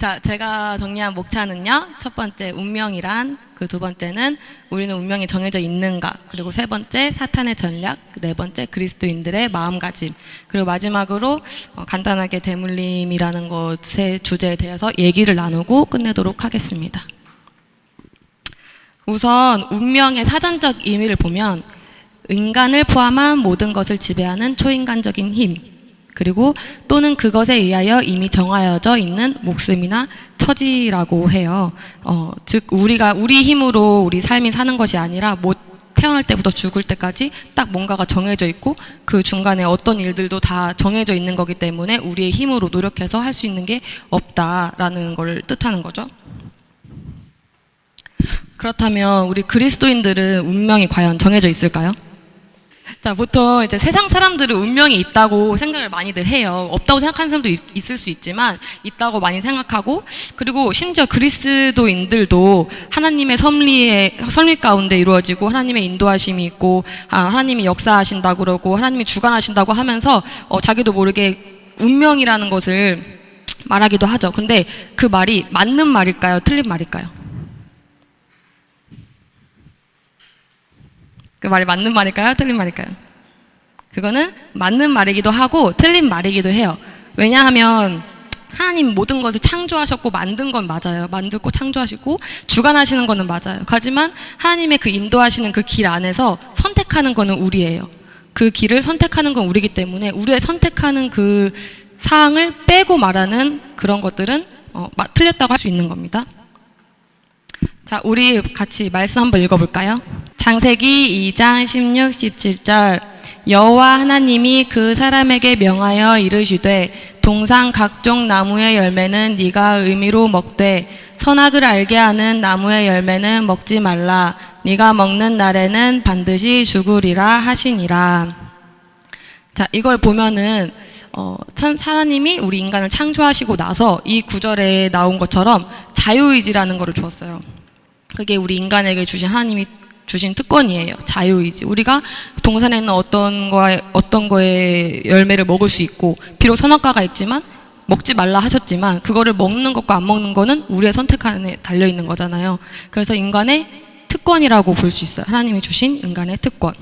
자, 제가 정리한 목차는요. 첫 번째, 운명이란. 그 두 번째는 우리는 운명이 정해져 있는가. 그리고 세 번째, 사탄의 전략. 네 번째, 그리스도인들의 마음가짐. 그리고 마지막으로 어, 간단하게 대물림이라는 것의 주제에 대해서 얘기를 나누고 끝내도록 하겠습니다. 우선 운명의 사전적 의미를 보면 인간을 포함한 모든 것을 지배하는 초인간적인 힘, 그리고 또는 그것에 의하여 이미 정하여져 있는 목숨이나 처지라고 해요. 어, 즉 우리가 우리 힘으로 우리 삶이 사는 것이 아니라 뭐 태어날 때부터 죽을 때까지 딱 뭔가가 정해져 있고 그 중간에 어떤 일들도 다 정해져 있는 거기 때문에 우리의 힘으로 노력해서 할 수 있는 게 없다라는 걸 뜻하는 거죠. 그렇다면 우리 그리스도인들은 운명이 과연 정해져 있을까요? 자, 보통 이제 세상 사람들은 운명이 있다고 생각을 많이들 해요. 없다고 생각하는 사람도 있, 있을 수 있지만 있다고 많이 생각하고 그리고 심지어 그리스도인들도 하나님의 섭리에 섭리 가운데 이루어지고 하나님의 인도하심이 있고 아, 하나님이 역사하신다 그러고 하나님이 주관하신다고 하면서 어, 자기도 모르게 운명이라는 것을 말하기도 하죠. 근데 그 말이 맞는 말일까요? 틀린 말일까요? 그 말이 맞는 말일까요? 틀린 말일까요? 그거는 맞는 말이기도 하고 틀린 말이기도 해요. 왜냐하면 하나님 모든 것을 창조하셨고 만든 건 맞아요. 만들고 창조하시고 주관하시는 거는 맞아요. 하지만 하나님의 그 인도하시는 그 길 안에서 선택하는 거는 우리예요. 그 길을 선택하는 건 우리기 때문에 우리의 선택하는 그 사항을 빼고 말하는 그런 것들은 어, 마- 틀렸다고 할 수 있는 겁니다. 자, 우리 같이 말씀 한번 읽어볼까요? 창세기 2장 16, 17절 여호와 하나님이 그 사람에게 명하여 이르시되 동상 각종 나무의 열매는 네가 의미로 먹되 선악을 알게 하는 나무의 열매는 먹지 말라 네가 먹는 날에는 반드시 죽으리라 하시니라. 자, 이걸 보면은 어, 참 하나님이 우리 인간을 창조하시고 나서 이 구절에 나온 것처럼 자유의지라는 거를 주었어요. 그게 우리 인간에게 주신 하나님이 주신 특권이에요. 자유의지. 우리가 동산에 있는 어떤 거에 어떤 거에 열매를 먹을 수 있고 비록 선악과가 있지만 먹지 말라 하셨지만 그거를 먹는 것과 안 먹는 거는 우리의 선택 안에 달려 있는 거잖아요. 그래서 인간의 특권이라고 볼 수 있어요. 하나님이 주신 인간의 특권.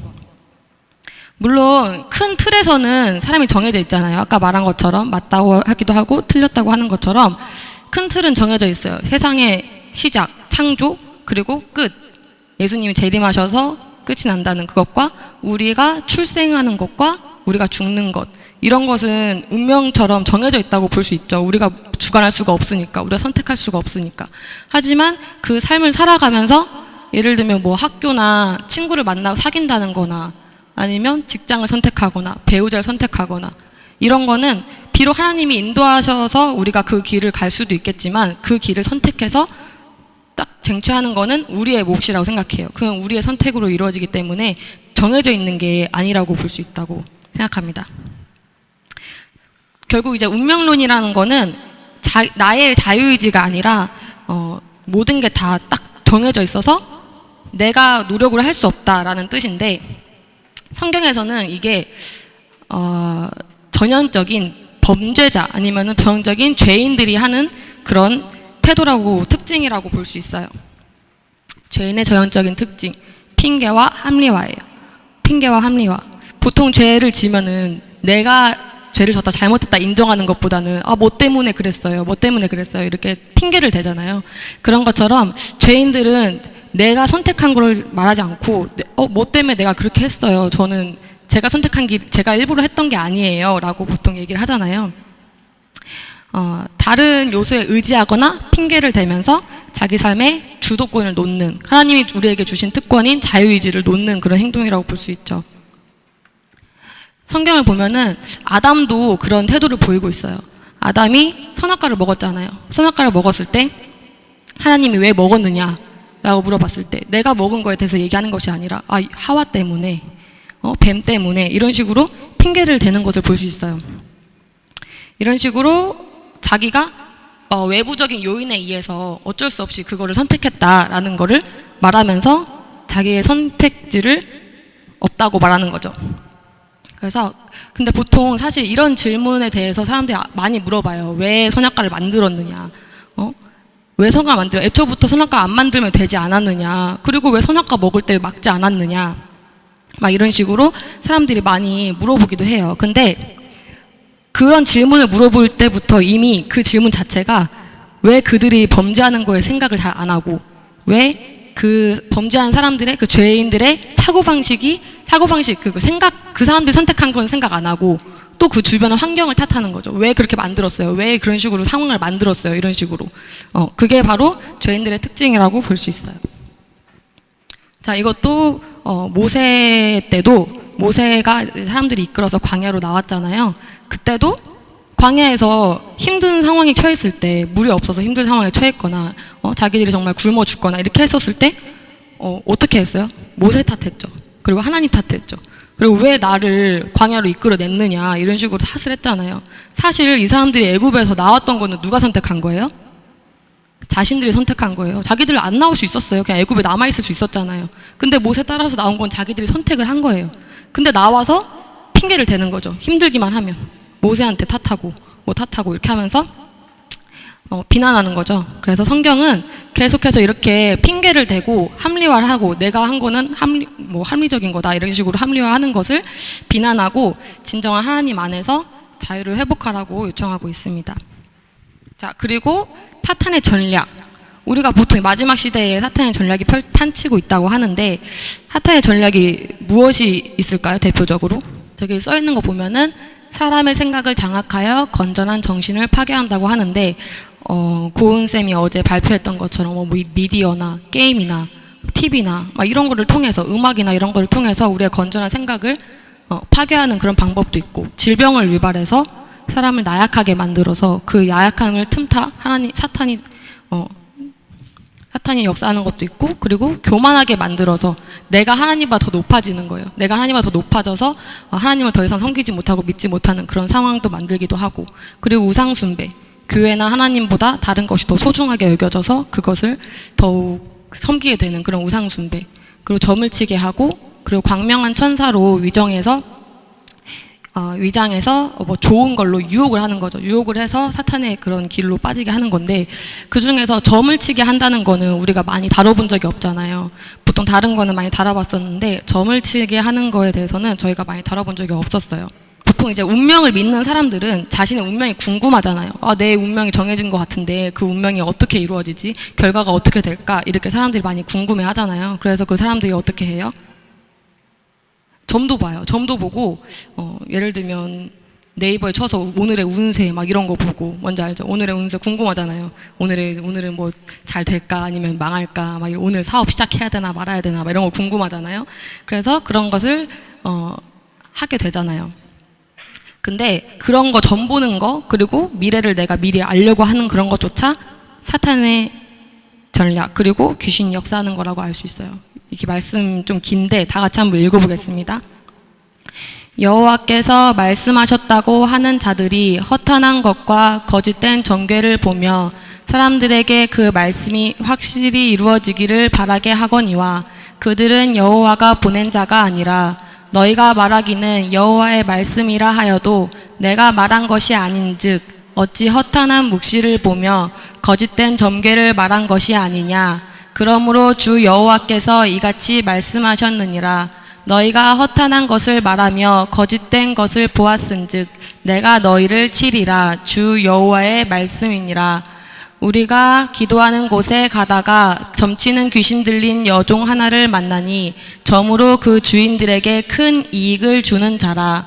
물론 큰 틀에서는 사람이 정해져 있잖아요. 아까 말한 것처럼 맞다고 하기도 하고 틀렸다고 하는 것처럼 큰 틀은 정해져 있어요. 세상의 시작, 창조, 그리고 끝. 예수님이 재림하셔서 끝이 난다는 그것과 우리가 출생하는 것과 우리가 죽는 것. 이런 것은 운명처럼 정해져 있다고 볼 수 있죠. 우리가 주관할 수가 없으니까, 우리가 선택할 수가 없으니까. 하지만 그 삶을 살아가면서 예를 들면 뭐 학교나 친구를 만나고 사귄다는 거나 아니면 직장을 선택하거나 배우자를 선택하거나 이런 거는 비록 하나님이 인도하셔서 우리가 그 길을 갈 수도 있겠지만 그 길을 선택해서 딱 쟁취하는 거는 우리의 몫이라고 생각해요. 그건 우리의 선택으로 이루어지기 때문에 정해져 있는 게 아니라고 볼 수 있다고 생각합니다. 결국 이제 운명론이라는 거는 자, 나의 자유의지가 아니라 어, 모든 게 다 딱 정해져 있어서 내가 노력을 할 수 없다라는 뜻인데 성경에서는 이게 어, 전형적인 범죄자 아니면 은 전형적인 죄인들이 하는 그런 태도라고 특징이라고 볼 수 있어요. 죄인의 전형적인 특징 핑계와 합리화예요. 핑계와 합리화. 보통 죄를 지면은 내가 죄를 졌다 잘못했다 인정하는 것보다는 아 뭐 때문에 그랬어요. 뭐 때문에 그랬어요. 이렇게 핑계를 대잖아요. 그런 것처럼 죄인들은 내가 선택한 걸 말하지 않고 어 뭐 때문에 내가 그렇게 했어요. 저는 제가 선택한 길 제가 일부러 했던 게 아니에요 라고 보통 얘기를 하잖아요. 어, 다른 요소에 의지하거나 핑계를 대면서 자기 삶의 주도권을 놓는 하나님이 우리에게 주신 특권인 자유의지를 놓는 그런 행동이라고 볼 수 있죠. 성경을 보면은 아담도 그런 태도를 보이고 있어요. 아담이 선악과를 먹었잖아요. 선악과를 먹었을 때 하나님이 왜 먹었느냐 라고 물어봤을 때 내가 먹은 거에 대해서 얘기하는 것이 아니라 아 하와 때문에 어, 뱀 때문에 이런 식으로 핑계를 대는 것을 볼 수 있어요. 이런 식으로 자기가 어, 외부적인 요인에 의해서 어쩔 수 없이 그거를 선택했다라는 거를 말하면서 자기의 선택지를 없다고 말하는 거죠. 그래서 근데 보통 사실 이런 질문에 대해서 사람들이 아- 많이 물어봐요. 왜 선악과를 만들었느냐? 왜 선악과 만들어? 애초부터 선악과 안 만들면 되지 않았느냐? 그리고 왜 선악과 먹을 때 막지 않았느냐? 막 이런 식으로 사람들이 많이 물어보기도 해요. 근데 그런 질문을 물어볼 때부터 이미 그 질문 자체가 왜 그들이 범죄하는 거에 생각을 잘 안 하고 왜 그 범죄한 사람들의 그 죄인들의 사고 방식이 사고 방식 그 생각 그 사람들이 선택한 건 생각 안 하고 또 그 주변의 환경을 탓하는 거죠. 왜 그렇게 만들었어요? 왜 그런 식으로 상황을 만들었어요? 이런 식으로. 어, 그게 바로 죄인들의 특징이라고 볼 수 있어요. 자, 이것도 어, 모세 때도 모세가 사람들이 이끌어서 광야로 나왔잖아요. 그때도 광야에서 힘든 상황에 처했을 때 물이 없어서 힘든 상황에 처했거나 어, 자기들이 정말 굶어 죽거나 이렇게 했었을 때 어, 어떻게 했어요? 모세 탓했죠. 그리고 하나님 탓했죠. 그리고 왜 나를 광야로 이끌어냈느냐 이런 식으로 탓을 했잖아요. 사실 이 사람들이 애굽에서 나왔던 거는 누가 선택한 거예요? 자신들이 선택한 거예요. 자기들 안 나올 수 있었어요. 그냥 애굽에 남아 있을 수 있었잖아요. 근데 못에 따라서 나온 건 자기들이 선택을 한 거예요. 근데 나와서 핑계를 대는 거죠. 힘들기만 하면 모세한테 탓하고 뭐 탓하고 이렇게 하면서 어, 비난하는 거죠. 그래서 성경은 계속해서 이렇게 핑계를 대고 합리화를 하고 내가 한 거는 합리 뭐 합리적인 거다 이런 식으로 합리화하는 것을 비난하고 진정한 하나님 안에서 자유를 회복하라고 요청하고 있습니다. 자, 그리고 사탄의 전략. 우리가 보통 마지막 시대에 사탄의 전략이 펼- 판치고 있다고 하는데 사탄의 전략이 무엇이 있을까요? 대표적으로 저기 써 있는 거 보면은 사람의 생각을 장악하여 건전한 정신을 파괴한다고 하는데 어, 고은 쌤이 어제 발표했던 것처럼 뭐 미- 미디어나 게임이나 TV나 막 이런 거를 통해서 음악이나 이런 거를 통해서 우리의 건전한 생각을 어, 파괴하는 그런 방법도 있고 질병을 유발해서 사람을 나약하게 만들어서 그 나약함을 틈타 하나님 사탄이 어, 사탄이 역사하는 것도 있고 그리고 교만하게 만들어서 내가 하나님보다 더 높아지는 거예요. 내가 하나님보다 더 높아져서 어, 하나님을 더 이상 섬기지 못하고 믿지 못하는 그런 상황도 만들기도 하고 그리고 우상 숭배 교회나 하나님보다 다른 것이 더 소중하게 여겨져서 그것을 더욱 섬기게 되는 그런 우상 숭배 그리고 점을 치게 하고 그리고 광명한 천사로 위정해서 어, 위장해서 뭐 좋은 걸로 유혹을 하는 거죠. 유혹을 해서 사탄의 그런 길로 빠지게 하는 건데 그 중에서 점을 치게 한다는 거는 우리가 많이 다뤄본 적이 없잖아요. 보통 다른 거는 많이 다뤄봤었는데 점을 치게 하는 거에 대해서는 저희가 많이 다뤄본 적이 없었어요. 보통 이제 운명을 믿는 사람들은 자신의 운명이 궁금하잖아요. 아, 내 운명이 정해진 것 같은데 그 운명이 어떻게 이루어지지? 결과가 어떻게 될까? 이렇게 사람들이 많이 궁금해 하잖아요. 그래서 그 사람들이 어떻게 해요? 점도 봐요. 점도 보고 어, 예를 들면 네이버에 쳐서 오늘의 운세 막 이런 거 보고 뭔지 알죠? 오늘의 운세 궁금하잖아요. 오늘의 오늘은 뭐 잘 될까 아니면 망할까 막 오늘 사업 시작해야 되나 말아야 되나 막 이런 거 궁금하잖아요. 그래서 그런 것을 어, 하게 되잖아요. 근데 그런 거점 보는 거 그리고 미래를 내가 미리 알려고 하는 그런 것조차 사탄의 전략 그리고 귀신이 역사하는 거라고 알 수 있어요. 이렇게 말씀 좀 긴데 다 같이 한번 읽어보겠습니다. 여호와께서 말씀하셨다고 하는 자들이 허탄한 것과 거짓된 정죄를 보며 사람들에게 그 말씀이 확실히 이루어지기를 바라게 하거니와 그들은 여호와가 보낸 자가 아니라 너희가 말하기는 여호와의 말씀이라 하여도 내가 말한 것이 아닌즉 어찌 허탄한 묵시를 보며 거짓된 점괘를 말한 것이 아니냐 그러므로 주 여호와께서 이같이 말씀하셨느니라. 너희가 허탄한 것을 말하며 거짓된 것을 보았은즉 내가 너희를 치리라. 주 여호와의 말씀이니라. 우리가 기도하는 곳에 가다가 점치는 귀신 들린 여종 하나를 만나니 점으로 그 주인들에게 큰 이익을 주는 자라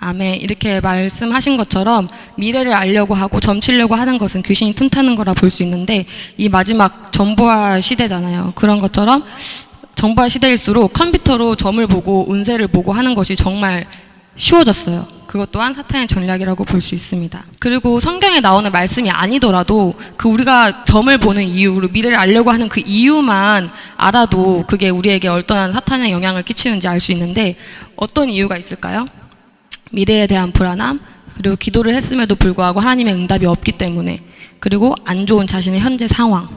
아멘. 이렇게 말씀하신 것처럼 미래를 알려고 하고 점치려고 하는 것은 귀신이 틈타는 거라 볼 수 있는데 이 마지막 정보화 시대잖아요. 그런 것처럼 정보화 시대일수록 컴퓨터로 점을 보고 운세를 보고 하는 것이 정말 쉬워졌어요. 그것 또한 사탄의 전략이라고 볼 수 있습니다. 그리고 성경에 나오는 말씀이 아니더라도 그 우리가 점을 보는 이유, 그리고 미래를 알려고 하는 그 이유만 알아도 그게 우리에게 어떠한 사탄의 영향을 끼치는지 알 수 있는데 어떤 이유가 있을까요? 미래에 대한 불안함, 그리고 기도를 했음에도 불구하고 하나님의 응답이 없기 때문에, 그리고 안 좋은 자신의 현재 상황.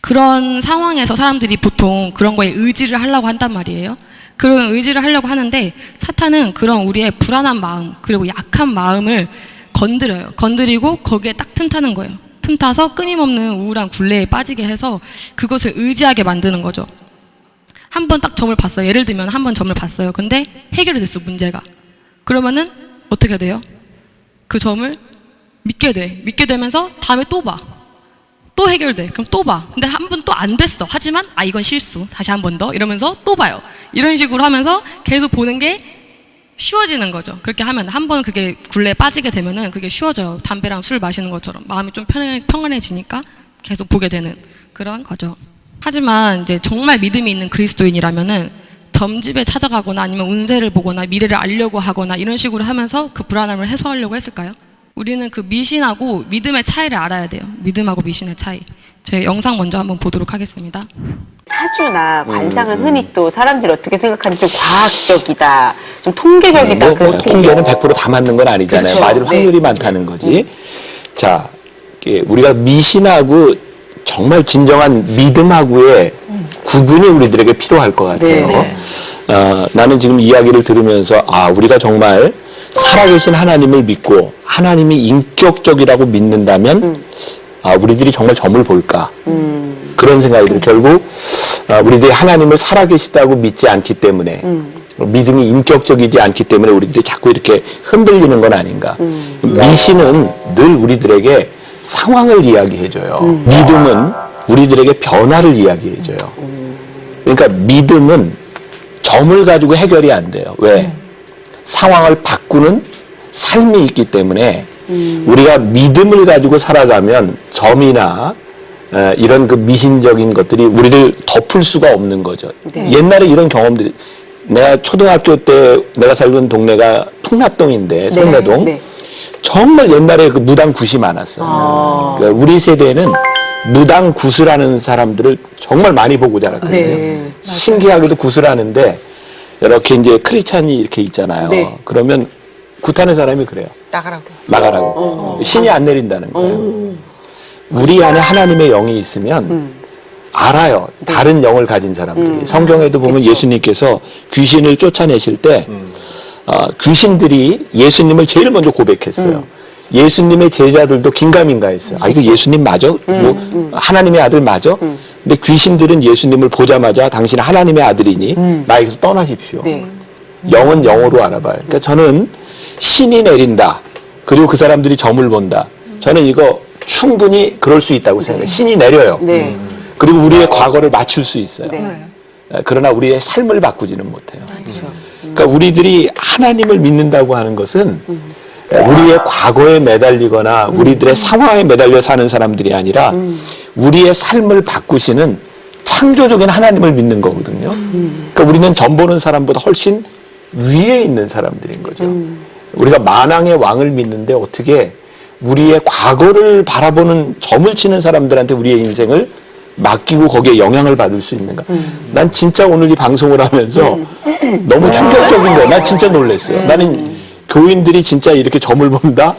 그런 상황에서 사람들이 보통 그런 거에 의지를 하려고 한단 말이에요. 그런 의지를 하려고 하는데 사탄은 그런 우리의 불안한 마음 그리고 약한 마음을 건드려요. 건드리고 거기에 딱 틈타는 거예요. 틈타서 끊임없는 우울한 굴레에 빠지게 해서 그것을 의지하게 만드는 거죠. 한 번 딱 점을 봤어요. 예를 들면 한 번 점을 봤어요. 근데 해결이 됐어 문제가. 그러면은 어떻게 돼요? 그 점을 믿게 돼. 믿게 되면서 다음에 또 봐. 또 해결돼. 그럼 또 봐. 근데 한 번 또 안 됐어. 하지만 아 이건 실수. 다시 한 번 더. 이러면서 또 봐요. 이런 식으로 하면서 계속 보는 게 쉬워지는 거죠. 그렇게 하면 한 번 그게 굴레에 빠지게 되면은 그게 쉬워져요. 담배랑 술 마시는 것처럼 마음이 좀 편해, 평안해지니까 계속 보게 되는 그런 거죠. 하지만 이제 정말 믿음이 있는 그리스도인이라면은 점집에 찾아가거나 아니면 운세를 보거나 미래를 알려고 하거나 이런 식으로 하면서 그 불안함을 해소하려고 했을까요? 우리는 그 미신하고 믿음의 차이를 알아야 돼요. 믿음하고 미신의 차이. 저희 영상 먼저 한번 보도록 하겠습니다. 사주나 관상은 음, 흔히 또 사람들이 어떻게 생각하는지 좀 과학적이다, 좀 통계적이다. 뭐, 뭐 그렇게 통계는 얘기해요. 100%다 맞는 건 아니잖아요. 그렇죠. 맞을 네. 확률이 많다는 거지. 자, 이게 우리가 미신하고 정말 진정한 믿음하고의 구분이 우리들에게 필요할 것 같아요. 네. 어, 나는 지금 이야기를 들으면서 아, 우리가 정말 살아계신 하나님을 믿고 하나님이 인격적이라고 믿는다면 아, 우리들이 정말 점을 볼까? 그런 생각이 들어요. 결국 아, 우리들이 하나님을 살아계시다고 믿지 않기 때문에 믿음이 인격적이지 않기 때문에 우리들이 자꾸 이렇게 흔들리는 건 아닌가. 미신은 늘 우리들에게 상황을 이야기해줘요. 믿음은 우리들에게 변화를 이야기해줘요. 그러니까 믿음은 점을 가지고 해결이 안 돼요. 왜? 상황을 바꾸는 삶이 있기 때문에 우리가 믿음을 가지고 살아가면 점이나 에, 이런 그 미신적인 것들이 우리를 덮을 수가 없는 거죠. 네. 옛날에 이런 경험들이 내가 초등학교 때 내가 살던 동네가 풍납동인데 성내동 네. 정말 옛날에 그 무당 굿이 많았어. 그러니까 우리 세대는 무당 굿을 하는 사람들을 정말 많이 보고 자랐거든요. 네, 신기하게도 굿을 하는데 이렇게 이제 크리스찬이 이렇게 있잖아요. 네. 그러면 굿하는 사람이 그래요. 나가라고. 나가라고. 신이 안 내린다는 거예요. 우리 안에 하나님의 영이 있으면 알아요. 다른 영을 가진 사람들이. 성경에도 보면 예수님께서 귀신을 쫓아내실 때 어, 귀신들이 예수님을 제일 먼저 고백했어요. 예수님의 제자들도 긴가민가했어요. 아 이거 예수님 맞아? 뭐 하나님의 아들 맞아? 근데 귀신들은 예수님을 보자마자 당신 하나님의 아들이니 나에게서 떠나십시오. 네. 영은 영으로 알아봐요. 그러니까 저는 신이 내린다. 그리고 그 사람들이 점을 본다. 저는 이거 충분히 그럴 수 있다고 생각해요. 신이 내려요. 네. 그리고 우리의 과거를 맞출 수 있어요. 네. 에, 그러나 우리의 삶을 바꾸지는 못해요. 그렇죠. 그러니까 우리들이 하나님을 믿는다고 하는 것은 우리의 과거에 매달리거나 우리들의 상황에 매달려 사는 사람들이 아니라 우리의 삶을 바꾸시는 창조적인 하나님을 믿는 거거든요. 그러니까 우리는 점 보는 사람보다 훨씬 위에 있는 사람들인 거죠. 우리가 만왕의 왕을 믿는데 어떻게 우리의 과거를 바라보는 점을 치는 사람들한테 우리의 인생을 맡기고 거기에 영향을 받을 수 있는가? 난 진짜 오늘 이 방송을 하면서 너무 충격적인 거야. 난 진짜 놀랐어요. 나는 교인들이 진짜 이렇게 점을 본다?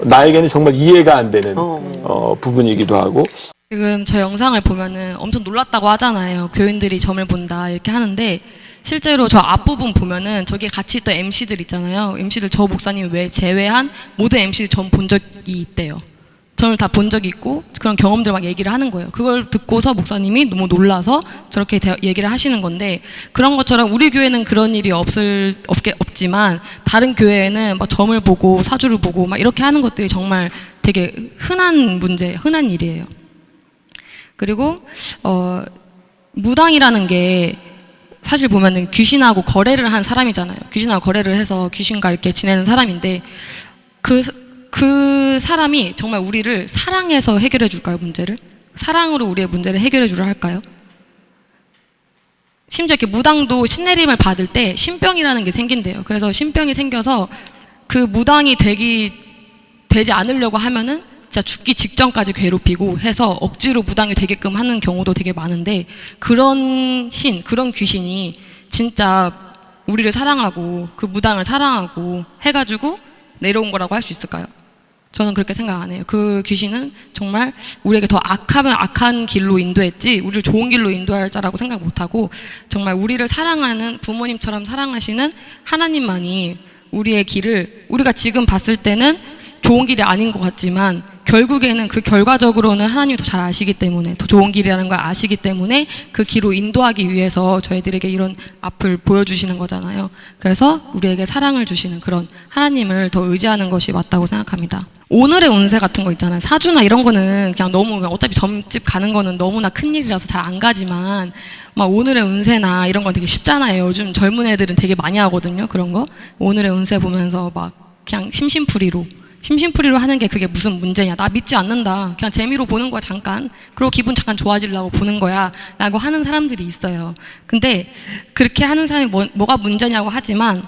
나에게는 정말 이해가 안 되는 어, 부분이기도 하고 지금 저 영상을 보면은 엄청 놀랐다고 하잖아요. 교인들이 점을 본다 이렇게 하는데 실제로 저 앞부분 보면은 저기에 같이 있던 MC들 있잖아요. MC들 저 목사님 외 제외한 모든 MC들 점본 적이 있대요. 점을 다본 적이 있고 그런 경험들 막 얘기를 하는 거예요. 그걸 듣고서 목사님이 너무 놀라서 저렇게 대- 얘기를 하시는 건데 그런 것처럼 우리 교회는 그런 일이 없을 없게 없지만 다른 교회에는 막 점을 보고 사주를 보고 막 이렇게 하는 것들이 정말 되게 흔한 문제, 흔한 일이에요. 그리고 어 무당이라는 게 사실 보면은 귀신하고 거래를 한 사람이잖아요. 귀신하고 거래를 해서 귀신과 이렇게 지내는 사람인데 그, 그 사람이 정말 우리를 사랑해서 해결해 줄까요, 문제를? 사랑으로 우리의 문제를 해결해 주려 할까요? 심지어 이렇게 무당도 신내림을 받을 때 신병이라는 게 생긴대요. 그래서 신병이 생겨서 그 무당이 되기 되지 않으려고 하면은 진짜 죽기 직전까지 괴롭히고 해서 억지로 무당이 되게끔 하는 경우도 되게 많은데 그런 신, 그런 귀신이 진짜 우리를 사랑하고 그 무당을 사랑하고 해가지고 내려온 거라고 할 수 있을까요? 저는 그렇게 생각 안 해요. 그 귀신은 정말 우리에게 더 악하면 악한 길로 인도했지 우리를 좋은 길로 인도할 자라고 생각 못 하고 정말 우리를 사랑하는 부모님처럼 사랑하시는 하나님만이 우리의 길을 우리가 지금 봤을 때는 좋은 길이 아닌 것 같지만 결국에는 그 결과적으로는 하나님이 더 잘 아시기 때문에 더 좋은 길이라는 걸 아시기 때문에 그 길로 인도하기 위해서 저희들에게 이런 앞을 보여주시는 거잖아요. 그래서 우리에게 사랑을 주시는 그런 하나님을 더 의지하는 것이 맞다고 생각합니다. 오늘의 운세 같은 거 있잖아요. 사주나 이런 거는 그냥 너무 그냥 어차피 점집 가는 거는 너무나 큰 일이라서 잘 안 가지만 막 오늘의 운세나 이런 건 되게 쉽잖아요. 요즘 젊은 애들은 되게 많이 하거든요. 그런 거. 오늘의 운세 보면서 막 그냥 심심풀이로 심심풀이로 하는 게 그게 무슨 문제냐. 나 믿지 않는다. 그냥 재미로 보는 거야, 잠깐. 그리고 기분 잠깐 좋아지려고 보는 거야. 라고 하는 사람들이 있어요. 근데 그렇게 하는 사람이 뭐, 뭐가 문제냐고 하지만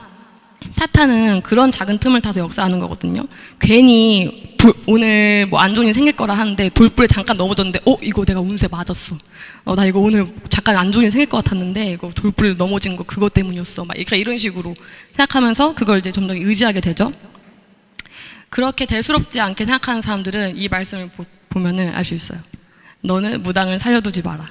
사탄은 그런 작은 틈을 타서 역사하는 거거든요. 괜히 돌- 오늘 뭐 안 좋은 일이 생길 거라 하는데 돌불에 잠깐 넘어졌는데 어 이거 내가 운세 맞았어. 어 나 이거 오늘 잠깐 안 좋은 일이 생길 것 같았는데 이거 돌불에 넘어진 거 그것 때문이었어. 막 이렇게 이런 식으로 생각하면서 그걸 이제 점점 의지하게 되죠. 그렇게 대수롭지 않게 생각하는 사람들은 이 말씀을 보, 보면은 알 수 있어요. 너는 무당을 살려두지 마라.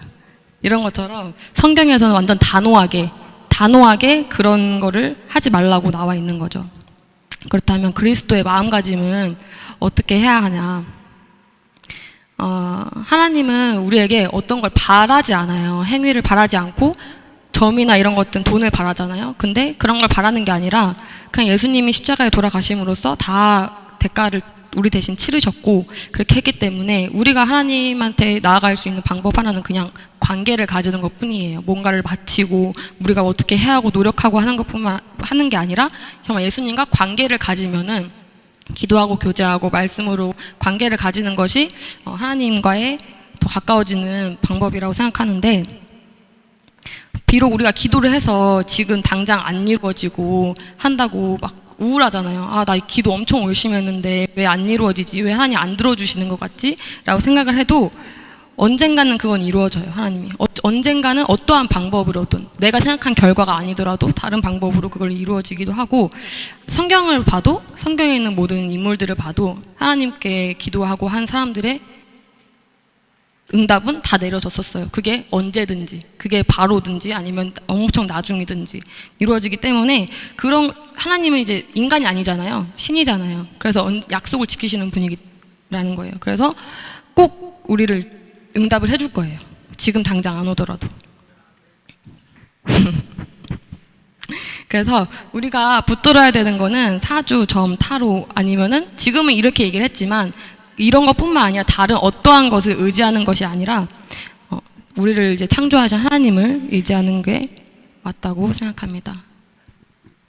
이런 것처럼 성경에서는 완전 단호하게 단호하게 그런 거를 하지 말라고 나와 있는 거죠. 그렇다면 그리스도의 마음가짐은 어떻게 해야 하냐? 어, 하나님은 우리에게 어떤 걸 바라지 않아요. 행위를 바라지 않고 점이나 이런 것들은 돈을 바라잖아요. 근데 그런 걸 바라는 게 아니라 그냥 예수님이 십자가에 돌아가심으로써 다 대가를 우리 대신 치르셨고 그렇게 했기 때문에 우리가 하나님한테 나아갈 수 있는 방법 하나는 그냥 관계를 가지는 것 뿐이에요. 뭔가를 바치고 우리가 어떻게 해야 하고 노력하고 하는 것뿐만 하는 게 아니라 정말 예수님과 관계를 가지면은 기도하고 교제하고 말씀으로 관계를 가지는 것이 어, 하나님과의 더 가까워지는 방법이라고 생각하는데 비록 우리가 기도를 해서 지금 당장 안 이루어지고 한다고 막 우울하잖아요. 아, 나 기도 엄청 열심히 했는데 왜 안 이루어지지? 왜 하나님 안 들어주시는 것 같지? 라고 생각을 해도 언젠가는 그건 이루어져요, 하나님이. 어, 언젠가는 어떠한 방법으로든 내가 생각한 결과가 아니더라도 다른 방법으로 그걸 이루어지기도 하고 성경을 봐도 성경에 있는 모든 인물들을 봐도 하나님께 기도하고 한 사람들의 응답은 다 내려졌었어요. 그게 언제든지, 그게 바로든지 아니면 엄청 나중이든지 이루어지기 때문에 그런 하나님은 이제 인간이 아니잖아요. 신이잖아요. 그래서 언- 약속을 지키시는 분이라는 거예요. 그래서 꼭 우리를 응답을 해줄 거예요. 지금 당장 안 오더라도. 그래서 우리가 붙들어야 되는 거는 사주, 점, 타로 아니면은 지금은 이렇게 얘기를 했지만 이런 것뿐만 아니라 다른 어떠한 것을 의지하는 것이 아니라 어, 우리를 이제 창조하신 하나님을 의지하는 게 맞다고 생각합니다.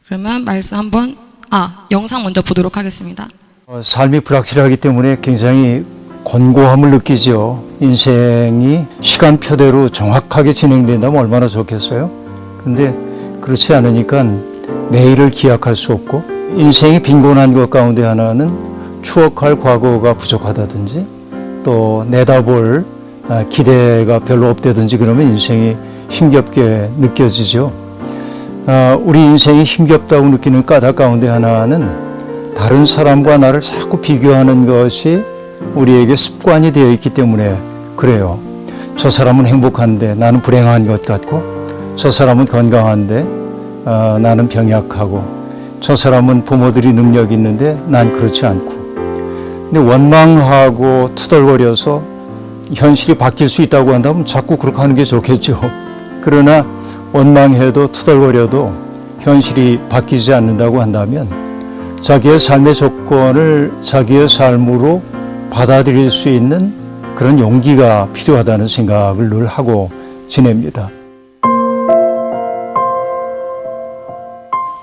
그러면 말씀 한번 아 영상 먼저 보도록 하겠습니다. 어, 삶이 불확실하기 때문에 굉장히 곤고함을 느끼죠. 인생이 시간표대로 정확하게 진행된다면 얼마나 좋겠어요. 근데 그렇지 않으니까 내일을 기약할 수 없고 인생이 빈곤한 것 가운데 하나는 추억할 과거가 부족하다든지 또 내다볼 아, 기대가 별로 없다든지 그러면 인생이 힘겹게 느껴지죠. 아, 우리 인생이 힘겹다고 느끼는 까닭 가운데 하나는 다른 사람과 나를 자꾸 비교하는 것이 우리에게 습관이 되어 있기 때문에 그래요. 저 사람은 행복한데 나는 불행한 것 같고, 저 사람은 건강한데 어, 나는 병약하고, 저 사람은 부모들이 능력 있는데 난 그렇지 않고. 근데 원망하고 투덜거려서 현실이 바뀔 수 있다고 한다면 자꾸 그렇게 하는 게 좋겠죠. 그러나 원망해도 투덜거려도 현실이 바뀌지 않는다고 한다면 자기의 삶의 조건을 자기의 삶으로 받아들일 수 있는 그런 용기가 필요하다는 생각을 늘 하고 지냅니다.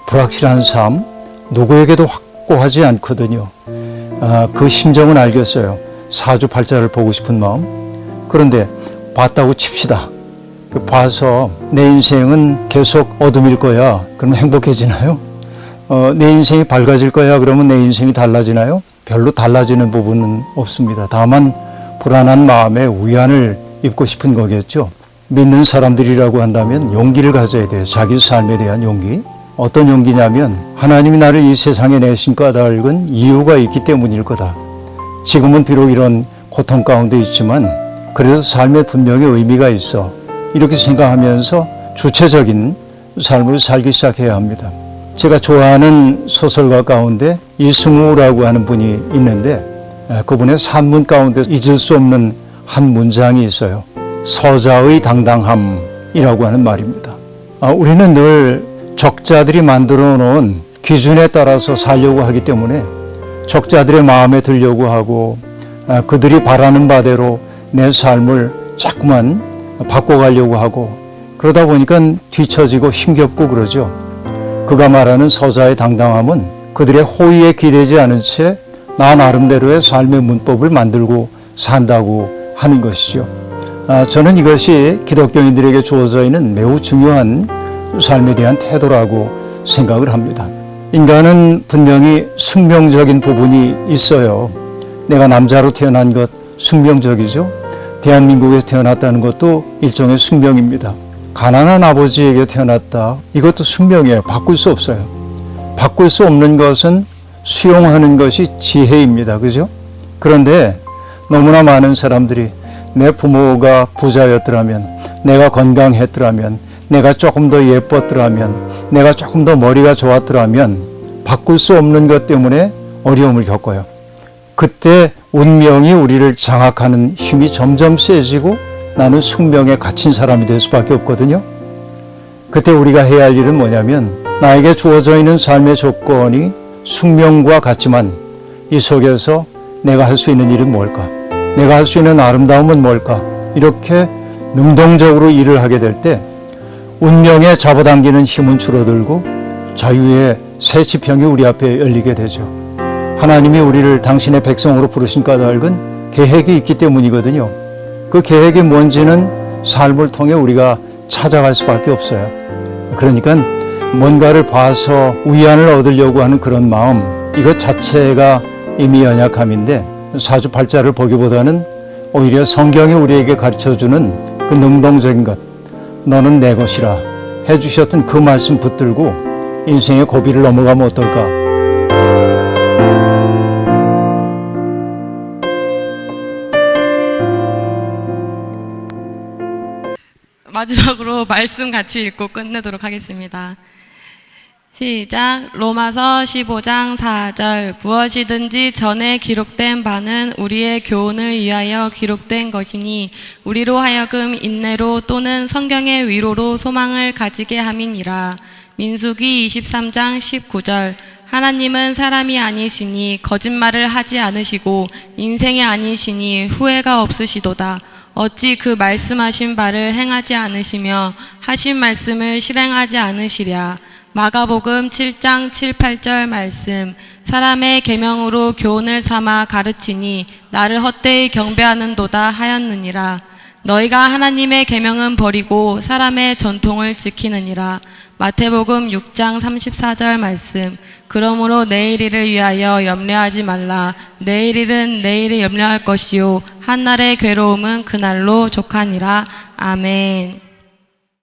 불확실한 삶, 누구에게도 확고하지 않거든요. 아, 그 심정은 알겠어요. 사주 팔자를 보고 싶은 마음. 그런데 봤다고 칩시다. 그 봐서 내 인생은 계속 어둠일 거야. 그러면 행복해지나요? 어, 내 인생이 밝아질 거야. 그러면 내 인생이 달라지나요? 별로 달라지는 부분은 없습니다. 다만 불안한 마음에 위안을 입고 싶은 거겠죠. 믿는 사람들이라고 한다면 용기를 가져야 돼요. 자기 삶에 대한 용기. 어떤 용기냐면 하나님이 나를 이 세상에 내신 까닭은 이유가 있기 때문일 거다. 지금은 비록 이런 고통 가운데 있지만 그래도 삶에 분명히 의미가 있어. 이렇게 생각하면서 주체적인 삶을 살기 시작해야 합니다. 제가 좋아하는 소설가 가운데 이승우라고 하는 분이 있는데 에, 그분의 산문 가운데 잊을 수 없는 한 문장이 있어요. 서자의 당당함이라고 하는 말입니다. 아, 우리는 늘 적자들이 만들어 놓은 기준에 따라서 살려고 하기 때문에 적자들의 마음에 들려고 하고 아, 그들이 바라는 바대로 내 삶을 자꾸만 바꿔가려고 하고 그러다 보니까 뒤처지고 힘겹고 그러죠. 그가 말하는 서자의 당당함은 그들의 호의에 기대지 않은 채 나 나름대로의 삶의 문법을 만들고 산다고 하는 것이죠. 아, 저는 이것이 기독교인들에게 주어져 있는 매우 중요한 삶에 대한 태도라고 생각을 합니다. 인간은 분명히 숙명적인 부분이 있어요. 내가 남자로 태어난 것 숙명적이죠. 대한민국에서 태어났다는 것도 일종의 숙명입니다. 가난한 아버지에게 태어났다. 이것도 숙명이에요. 바꿀 수 없어요. 바꿀 수 없는 것은 수용하는 것이 지혜입니다. 그죠? 그런데 너무나 많은 사람들이 내 부모가 부자였더라면, 내가 건강했더라면, 내가 조금 더 예뻤더라면, 내가 조금 더 머리가 좋았더라면, 바꿀 수 없는 것 때문에 어려움을 겪어요. 그때 운명이 우리를 장악하는 힘이 점점 세지고 나는 숙명에 갇힌 사람이 될 수밖에 없거든요. 그때 우리가 해야 할 일은 뭐냐면 나에게 주어져 있는 삶의 조건이 숙명과 같지만 이 속에서 내가 할 수 있는 일은 뭘까? 내가 할 수 있는 아름다움은 뭘까? 이렇게 능동적으로 일을 하게 될 때 운명에 잡아당기는 힘은 줄어들고 자유의 새 지평이 우리 앞에 열리게 되죠. 하나님이 우리를 당신의 백성으로 부르신 까닭은 계획이 있기 때문이거든요. 그 계획이 뭔지는 삶을 통해 우리가 찾아갈 수밖에 없어요. 그러니까 뭔가를 봐서 위안을 얻으려고 하는 그런 마음, 이것 자체가 이미 연약함인데 사주팔자를 보기보다는 오히려 성경이 우리에게 가르쳐주는 그 능동적인 것, 너는 내 것이라 해주셨던 그 말씀 붙들고 인생의 고비를 넘어가면 어떨까? 마지막으로 말씀 같이 읽고 끝내도록 하겠습니다. 시작. 로마서 15장 4절. 무엇이든지 전에 기록된 바는 우리의 교훈을 위하여 기록된 것이니 우리로 하여금 인내로 또는 성경의 위로로 소망을 가지게 함이니라. 민수기 23장 19절. 하나님은 사람이 아니시니 거짓말을 하지 않으시고 인생이 아니시니 후회가 없으시도다. 어찌 그 말씀하신 바를 행하지 않으시며 하신 말씀을 실행하지 않으시랴. 마가복음 7장 7, 8절 말씀. 사람의 계명으로 교훈을 삼아 가르치니 나를 헛되이 경배하는도다 하였느니라. 너희가 하나님의 계명은 버리고 사람의 전통을 지키느니라. 마태복음 6장 34절 말씀. 그러므로 내일 일을 위하여 염려하지 말라. 내일 일은 내일이 염려할 것이요. 한날의 괴로움은 그날로 족하니라. 아멘